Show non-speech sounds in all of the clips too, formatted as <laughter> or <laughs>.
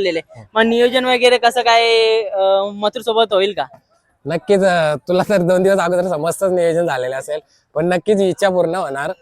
केलेले मग नियोजन वगैरे कसं काय मथुर सोबत होईल का? नक्कीच तुला तर दोन दिवस अगोदर समजतच नियोजन झालेलं असेल पण नक्कीच इच्छा पूर्ण होणार.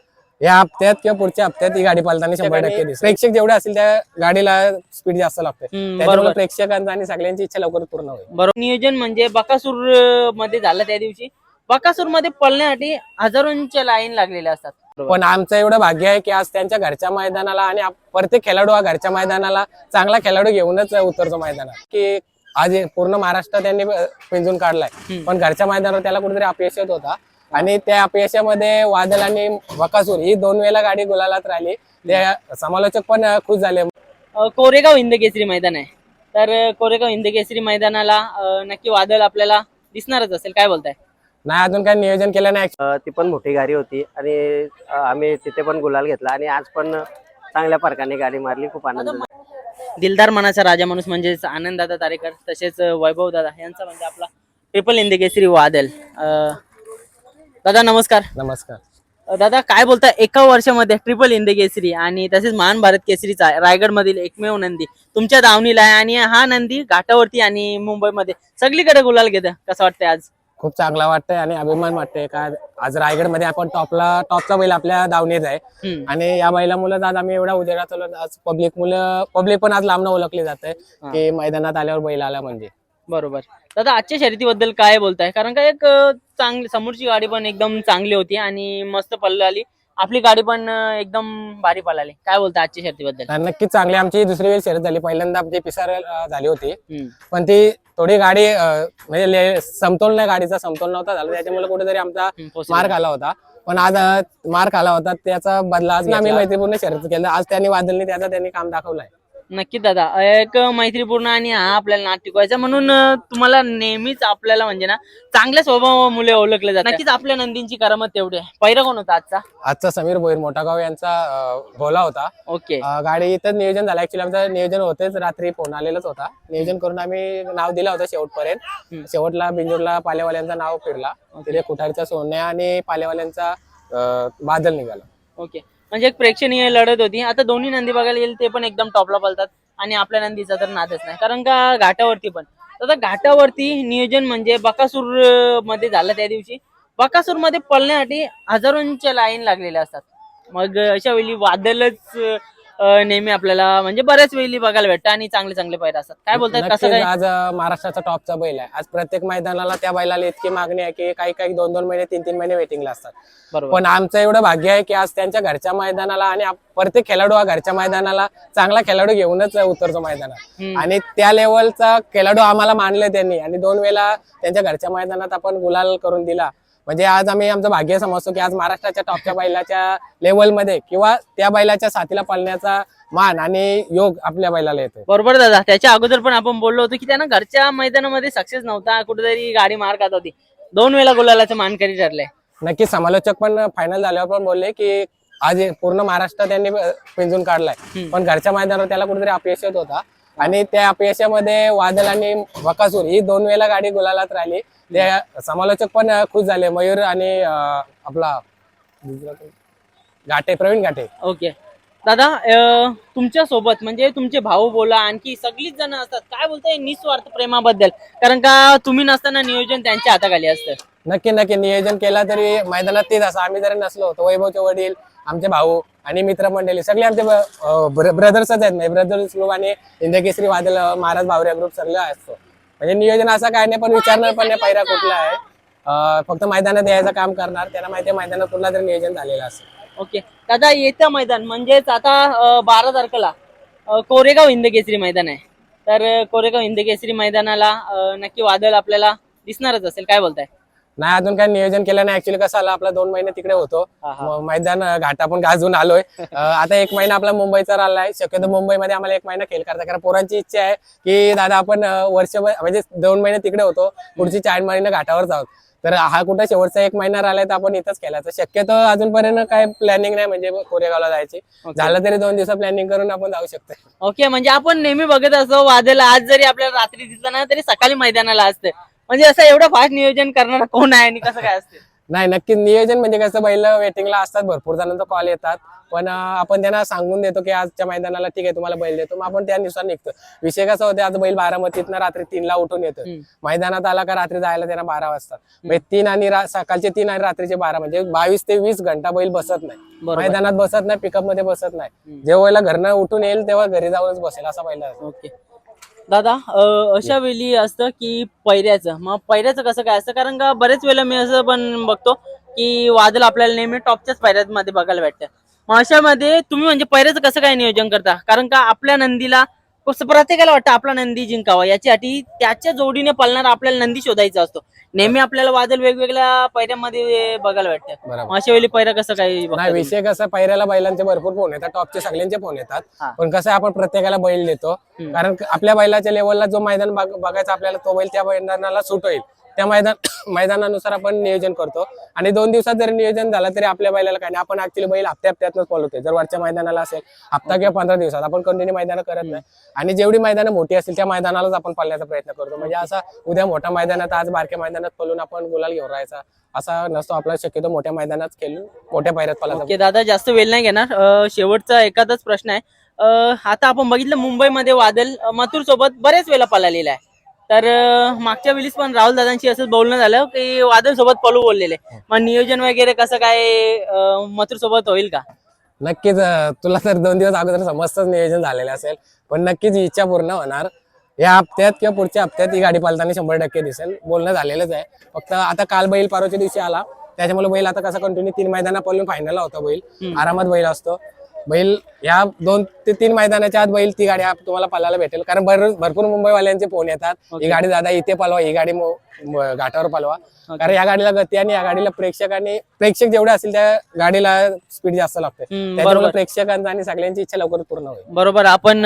या हप्त्यात किंवा पुढच्या हप्त्यात ही गाडी पालताना शंभर टक्के दिसेल. प्रेक्षक जेवढे असतील त्या गाडीला स्पीड जास्त लागते. त्याच्यामुळे बरोबर. प्रेक्षकांचा आणि सगळ्यांची इच्छा लवकर पूर्ण होईल. बरोबर. नियोजन म्हणजे बकासूरमध्ये झालं त्या दिवशी. बकासूरमध्ये पळण्यासाठी हजारोंच्या लाईन लागलेल्या असतात. पण आमचं एवढं भाग्य आहे की आज त्यांच्या घरच्या मैदानाला आणि प्रत्येक खेळाडू हा घरच्या मैदानाला चांगला खेळाडू घेऊनच उतरतो मैदानात. की आज पूर्ण महाराष्ट्र त्यांनी पिंजून काढलाय. पण घरच्या मैदानावर त्याला कुठेतरी अपयश येत होता. आणि त्या अपयशामध्ये वादल आणि बकासूर ही दोन वेळेला गाडी गुलालात राहिली. ते समालोचक पण खुश झाले. कोरेगाव हिंद केसरी मैदान आहे. तर कोरेगाव हिंद केसरी मैदानाला नक्की वादळ आपल्याला दिसणारच असेल. काय बोलताय? नाही अजून काही नियोजन केलं नाही. अ, ती पण मोठी गाडी होती आणि अ, आम्ही तिथे पण गुलाल घेतला आणि आज पण चांगल्या फरकाने गाडी मारली खूप आनंद झाला. दिलदार मनाचा राजा माणूस म्हणजेच आनंददादा तारेकर तसेच वैभव दादा यांचा म्हणजे आपला ट्रिपल हिंद केसरी वादल. अं, दादा नमस्कार. नमस्कार. अं, दादा काय बोलता एका वर्षामध्ये ट्रिपल हिंद केसरी आणि तसेच महान भारत केसरीचा रायगड मधील एकमेव नंदी. तुमच्या दावणीला आहे आणि हा नंदी घाटावरती आणि मुंबईमध्ये. सगळीकडे गुलाल घेतं कसं वाटतंय आज? खूप चांगला वाटतंय आणि अभिमान वाटतंय. का आज रायगडमध्ये आपण टॉपला टॉपचा बैल आपल्या दावणीत आहे. आणि या बैला मुलं आज आम्ही एवढा उजेडात आलो आज पब्लिक मुलं पब्लिक पण आज लांबनं ओळखली जाते हा. की मैदानात आल्यावर बैल आला म्हणजे. बरोबर. दादा आजच्या शर्यतीबद्दल काय बोलताय? कारण का एक चांगली समोरची गाडी पण एकदम चांगली होती आणि मस्त पळाली. आपली गाडी पण एकदम भारी पळाली. काय बोलताय आजच्या शर्यतीबद्दल? नक्कीच चांगली. आमची दुसरी वेळ शर्यत झाली. पहिल्यांदा आमची पिसार झाली होती. पण ती थोडी गाडी म्हणजे समतोल नाही गाडीचा समतोल नव्हता झाला. त्याच्यामुळे कुठेतरी आमचा. मार्क आला होता. पण आज मार्क आला होता. त्याचा बदला आज आम्ही मैत्रीपूर्ण शर्यत केलं आज त्यांनी वादलनी त्याचा त्यांनी काम दाखवलाय. नक्की दादा. एक मैत्रीपूर्ण आणि हा आपल्याला नाट टिकवायचा म्हणून तुम्हाला नेहमीच आपल्याला म्हणजे ना चांगल्या स्वभाव मुले ओळखले जातात. नक्कीच आपल्या नंदींची करामत तेवढी आहे. पहिला कोण होता आजचा? आजचा समीर भोईर मोठागाव यांचा भोला होता. ओके. गाडी इथं नियोजन झालं. ऍक्च्युली आमचं नियोजन होतेच रात्री फोन आलेलाच होता. नियोजन करून आम्ही नाव दिलं होतं शेवटपर्यंत. शेवटला बिंजूरला पालेवाल्यांचं नाव फिरला. तिथे कुठारचा सोन्या आणि पालेवाल्यांचा बादल निघाला. ओके. म्हणजे एक प्रेक्षणीय लढत होती. आता दोन्ही नंदी बघायला येईल ते पण एकदम टॉपला पलतात आणि आपल्या नंदीचा तर नादच नाही. कारण का घाटावरती पण. आता घाटावरती नियोजन म्हणजे बकासूरमध्ये झालं त्या दिवशी. बकासूरमध्ये पळण्यासाठी हजारोंच्या लाईन लागलेल्या असतात. मग अशा वेळी वादलच नेहमी आपल्याला म्हणजे बऱ्याच वेळी बघायला भेटतं आणि चांगले चांगले पैर असतात. काय बोलतात कसं काय? आज अं, महाराष्ट्राचा टॉपचा बैल आहे. आज प्रत्येक मैदानाला त्या बैलाला इतकी मागणी आहे की काही काही दोन दोन महिने तीन तीन महिने वेटिंगला असतात. बरोबर. पण आमचं एवढं भाग्य आहे की आज त्यांच्या घरच्या मैदानाला आणि आप- प्रत्येक खेळाडू हा घरच्या मैदानाला चांगला खेळाडू घेऊनच उतरतो मैदानात. हम्म. आणि त्या लेवलचा खेळाडू आम्हाला मानले त्यांनी. आणि दोन वेळेला त्यांच्या घरच्या मैदानात आपण गुलाल करून दिला. म्हणजे आज आम्ही आमचं भाग्य समजतो की आज महाराष्ट्राच्या टॉपच्या बैलाच्या लेवलमध्ये किंवा त्या बैलाच्या साथीला पाळण्याचा मान आणि योग आपल्या बैलाला येतो बरोबर दादा. त्याच्या अगोदर पण आपण बोललो होतो की त्यांना घरच्या मैदानामध्ये सक्सेस नव्हता कुठेतरी गाडी मार खात होती. दोन वेळा गुलालाचं मानकरी ठरलंय नक्की समालोचक पण फायनल झाल्यावर पण बोलले की आज पूर्ण महाराष्ट्र त्यांनी पिंजून काढलाय. पण घरच्या मैदानावर त्याला कुठेतरी अपयश येत होता. आणि त्या अपयशामध्ये वादल आणि बकासूर ही दोन वेळेला गाडी गुलालात राहिली. ते समालोचक पण खुश झाले. मयूर आणि आपला? घाटे प्रवीण घाटे. ओके दादा अं, तुमच्यासोबत म्हणजे तुमचे भाऊ बोला आणखी सगळीच जण असतात. काय बोलताय? निस्वार्थ प्रेमाबद्दल. कारण का तुम्ही नसताना नियोजन त्यांच्या हाताखाली असतं. नक्की नक्की. नियोजन केला तरी मैदानात तेच असं. आम्ही जरी नसलो तर वैभवचे वडील आमचे भाऊ आणि मित्रमंडळी सगळे आमचे ब्रदर्सच आहेत. म्हणजे ब्रदर्स ग्रुप आणि इंदकेसरी वादल महाराज भावऱ्या ग्रुप सगळं असतो. म्हणजे नियोजन असं काय नाही पण विचारणार पण नाही पायरा कुठला आहे. फक्त मैदानात यायचं काम करणार त्यांना माहिती आहे मैदानात कुठला तरी नियोजन झालेलं असं ओके. दादा येत्या मैदान म्हणजेच आता बारा तारखेला अं, कोरेगाव हिंद केसरी मैदान आहे. तर अं, कोरेगाव हिंद केसरी मैदानाला अं, नक्की वादळ आपल्याला दिसणारच असेल काय बोलताय? नाही अजून काही नियोजन केलं नाही. ऍक्च्युली कसं आलं आपला दोन महिने तिकडे होतो. म- मैदान अं, घाट आपण गाजून आलोय. <laughs> अं, आता एक महिना आपला मुंबईचा राहिलाय शक्यतो मुंबईमध्ये आम्हाला एक महिना खेळ करता कारण पोरांची इच्छा आहे की दादा आपण अं, वर्षभर म्हणजे दोन महिने तिकडे होतो. पुढची चार महिने घाटावर आहोत. तर हा कुठं शेवटचा एक महिना राहिलाय तर आपण इथंच केलाय शक्यतो अजूनपर्यंत काय प्लॅनिंग नाही म्हणजे कोरेगावला जायची. झालं तरी दोन दिवस प्लॅनिंग करून आपण जाऊ शकतो ओके म्हणजे आपण नेहमी बघत असतो वादळ आज जरी आपल्याला रात्री दिसलं ना तरी सकाळी मैदानाला असतं म्हणजे असं एवढं फास्ट नियोजन करणारा कोण आहे आणि कसं काय असतं? नाही नक्की नियोजन म्हणजे कसं बैल वेटिंगला असतात भरपूर जणांचा कॉल येतात. पण आपण त्यांना सांगून देतो की आजच्या मैदानाला ठीक आहे तुम्हाला बैल देतो. मग आपण त्यानुसार निघतो. विषय कसा होता आज बैल बारामतीतनं रात्री तीनला उठून येतो. मैदानात आला का रात्री जायला त्यांना बारा वाजता. म्हणजे तीन आणि सकाळचे तीन आणि रात्रीचे बारा म्हणजे बावीस ते वीस घंटा बैल बसत नाही. मैदानात बसत नाही पिकअपमध्ये बसत नाही. जेव्हा घरनं उठून येईल तेव्हा घरी जाऊनच बसेल असा बैल. ओके. दादा अशा वेळी असतं की पैऱ्याचं. मग पैऱ्याचं कसं काय असतं? कारण का बरेच वेळेला मी असं पण बघतो की वादळ आपल्याला नेहमी टॉपच्याच पैऱ्यांमध्ये बघायला भेटतं. मग अशामध्ये तुम्ही म्हणजे पैऱ्याचं कसं काय नियोजन करता? कारण का आपल्या नंदीला कसं प्रत्येकाला वाटतं आपला नंदी जिंकावा. याच्यासाठी त्याच्या जोडीने पळणार आपल्याला नंदी शोधायचा असतो. नेहमी आपल्याला वादळ वेगवेगळ्या पैऱ्यामध्ये बघायला मग अशा वेळी पैरा कसं काय बघता नाही तुम्ही? विषय कसा पहिल्याला बैलांचे भरपूर फोन येतात टॉपचे सगळ्यांचे फोन येतात. पण कसं आपण प्रत्येकाला बैल देतो. कारण आपल्या बैलाच्या लेवलला जो मैदान बघ- बघायचा आपल्याला तो बैल त्या मैदानाला सूट होईल. त्या मैदान <coughs> मैदानानुसार आपण नियोजन करतो. आणि दोन दिवसात जर नियोजन झालं तरी आपल्या बैलाला काय नाही. आपण ऍक्च्युली बैल हप्त्या हप्त्यातच पळवतोय जर वरच्या मैदानाला असेल हप्ता किंवा पंधरा दिवसात आपण कंटिन्यू मैदान करत नाही. आणि जेवढी मैदानं मोठी असतील त्या मैदानालाच आपण पळण्याचा प्रयत्न करतो. म्हणजे असा उद्या मोठ्या मैदानात आज बारक्या मैदानात पळून आपण गुलाल घेऊन राहायचा असा नसतो. आपला शक्यतो मोठ्या मैदानात खेळून मोठ्या पायऱ्यात पळायचा. ओके दादा जास्त वेळ नाही घेणार. शेवटचा एखादाच प्रश्न आहे. आता आपण बघितलं मुंबईमध्ये वादल मथुर सोबत बरेच वेळा पळालेला आहे. तर मागच्या वेळीस पण राहुल दादांशी असंच बोलणं झालं की वादल सोबत पळू बोललेले. मग नियोजन वगैरे कसं काय मथुर सोबत होईल का? नक्कीच तुला तर दोन दिवस अगोदर समस्तच नियोजन झालेलं असेल. पण नक्कीच इच्छा पूर्ण होणार. या हप्त्यात किंवा पुढच्या हप्त्यात ही गाडी पालताना शंभर टक्के दिसेल. बोलणं झालेलंच आहे. फक्त आता काल बैल परवाच्या दिवशी आला. त्याच्यामुळे बैल आता कसा कंटिन्यू तीन मैदाना पळून फायनलला होता बैल. आरामात बैल असतो. बैल या दोन ते तीन मैदानाच्या आत बैल ती गाडी आप- तुम्हाला पळायला भेटेल. कारण भर- भरपूर मुंबईवाल्यांचे फोन येतात. ही गाडी दादा इथे पळवा ही गाडी घाटावर पळवा. कारण या गाडीला गती आणि या गाडीला प्रेक्षक आणि प्रेक्षक जेवढे असतील त्या गाडीला स्पीड जास्त लागते. त्याच्यामुळे प्रेक्षकांचा आणि सगळ्यांची इच्छा लवकर पूर्ण होईल. बरोबर. आपण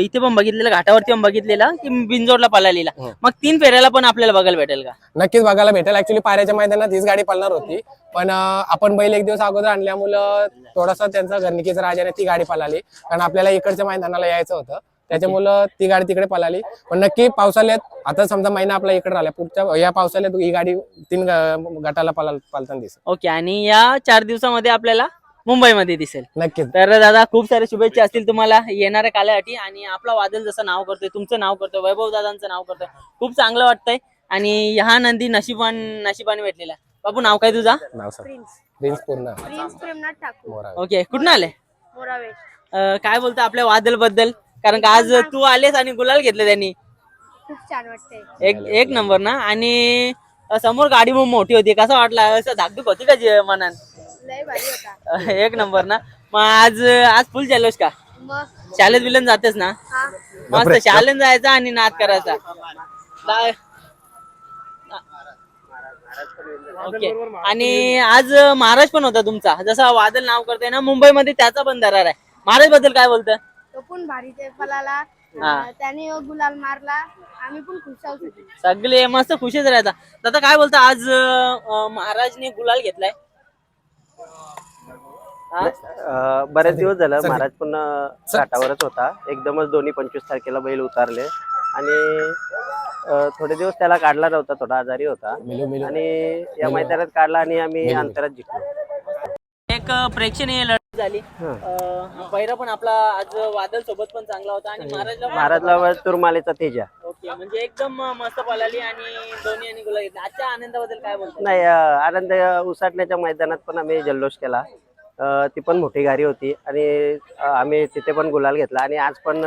इथे पण बघितलेलं घाटावरती पण बघितलेलं की बिंजोडला पळालेला. हम्म. मग तीन फेऱ्याला पण आपल्याला बघायला भेटेल का? नक्कीच बघायला भेटेल. ऍक्च्युली पाऱ्याच्या मैदानात हीच गाडी पळणार होती. पण आपण बैल एक दिवस अगोदर आणल्यामुळं थोडासा त्यांचा घरनिकीचा राजाने ती गाडी पळाली. कारण आपल्याला इकडच्या मैदानाला यायचं होतं. त्याच्यामुळं ती गाडी तिकडे पळाली. पण नक्की पावसाळ्यात आता समजा महिना आपला इकडे राहिला पुढच्या या पावसाळ्यात ही गाडी तीन ग- गटाला पळा पळताना दिसेल. ओके आणि या चार दिवसामध्ये आपल्याला मुंबईमध्ये दिसेल. नक्कीच. तर दादा खूप साऱ्या शुभेच्छा असतील तुम्हाला येणाऱ्या कालासाठी आणि आपला वादल जसं नाव करतोय तुमचं नाव करतोय वैभव दादांचं नाव करतोय. खूप चांगलं वाटतंय. आणि हा नंदी नशिबान नशिबाने भेटलेला. बाबू नाव काय तुझा? नाव सर प्रिन्स प्रिन्स पूर्ण. प्रिन्स प्रेमनाथ ठाकूर. मोरा ओके कुठून आले? मोरावे. अं, काय बोलतो आपल्या वादलबद्दल कारण का आज तू आलेस आणि गुलाल घेतले त्यांनी. खूप छान वाटतंय. एक एक नंबर ना? आणि अं, समोर गाडी मग मोठी होती. कसं वाटलं? असं धाकधूक होती का जे मनात लय भारी होता. अं, <laughs> एक नंबर ना? मग आज आज फुल चाललोस का? मग? शाळेत बिलन जातेस ना? हा. मस्त शाळेत जायचा आणि नाद करायचा. दा- ओके. आणि आज महाराज पण होता तुमचा. जसा वादल नाव करतोय ना मुंबईमध्ये त्याचा पण दरार आहे. महाराजबद्दल काय बोलतं तो पण भारी ते हा. अं, त्याने गुलाल मारला. आम्ही पण खुश आहोत. सगळे. मस्त खुशीच राहतात आता काय बोलता? आज अं, महाराजने गुलाल घेतलाय. हा? अं, बरेच दिवस झालं महाराज पण अं, घाटावरच होता. एकदमच दोन्ही पंचवीस तारखेला बैल उतारले. आणि अं, थोडे दिवस त्याला काढला नव्हता थोडा आजारी होता. मिलू मिलू. आणि या मैदानात काढला आणि आम्ही अंतरात जिंकलो. एक प्रेक्षणीय लढत झाली. अं, पहिरा पण आपला आज वादल सोबत पण चांगला होता आणि महाराजला पण महाराजला तुरमालेचा तेजा. ओके म्हणजे एकदम मस्त पळाली आणि दोन्ही आणि घेतला. आजच्या आनंदाबद्दल काय बोलतो नाही अं, आनंद उसाटण्याच्या मैदानात पण आम्ही जल्लोष केला. ती पण मोठी गाडी होती आणि आम्ही तिथे पण गुलाल घेतला आणि आज पण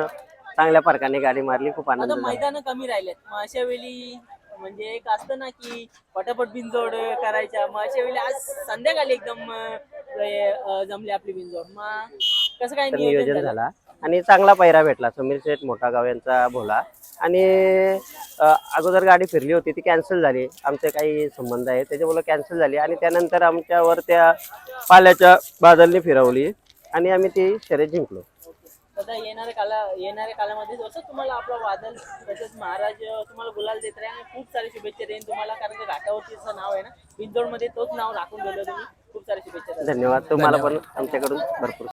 चांगल्या फरकाने गाडी मारली खूप आनंद आता झाला. मैदान कमी राहिलेत. मग अशा वेळी म्हणजे एक असतं ना की पटापट बिनजोड करायच्या मग अशा वेळी आज संध्याकाळी एकदम अं, अं, जमली आपली बिनजोड. मग कसं काय तर नियोजन नियोजन झालं? झाला. आणि चांगला पैरा भेटला. समीर शेठ मोठा गाव यांचा भोला. आणि अगोदर गाडी फिरली होती ती कॅन्सल झाली. आमचे काही संबंध आहे त्याच्यामुळे कॅन्सल झाली आणि त्यानंतर आमच्यावर त्या पाल्याच्या बादलने फिरवली आणि आम्ही ती शर्यत जिंकलो. आता येणाऱ्या काला येणाऱ्या कालामध्ये जसं तुम्हाला आपला वादल तसंच महाराज तुम्हाला गुलाल देत राहील खूप सारी शुभेच्छा देईन तुम्हाला कारण की नाव आहे ना तोच नाव राखून ठेवलं तुम्ही. खूप सारी शुभेच्छा. धन्यवाद. तुम्हाला पण आमच्याकडून भरपूर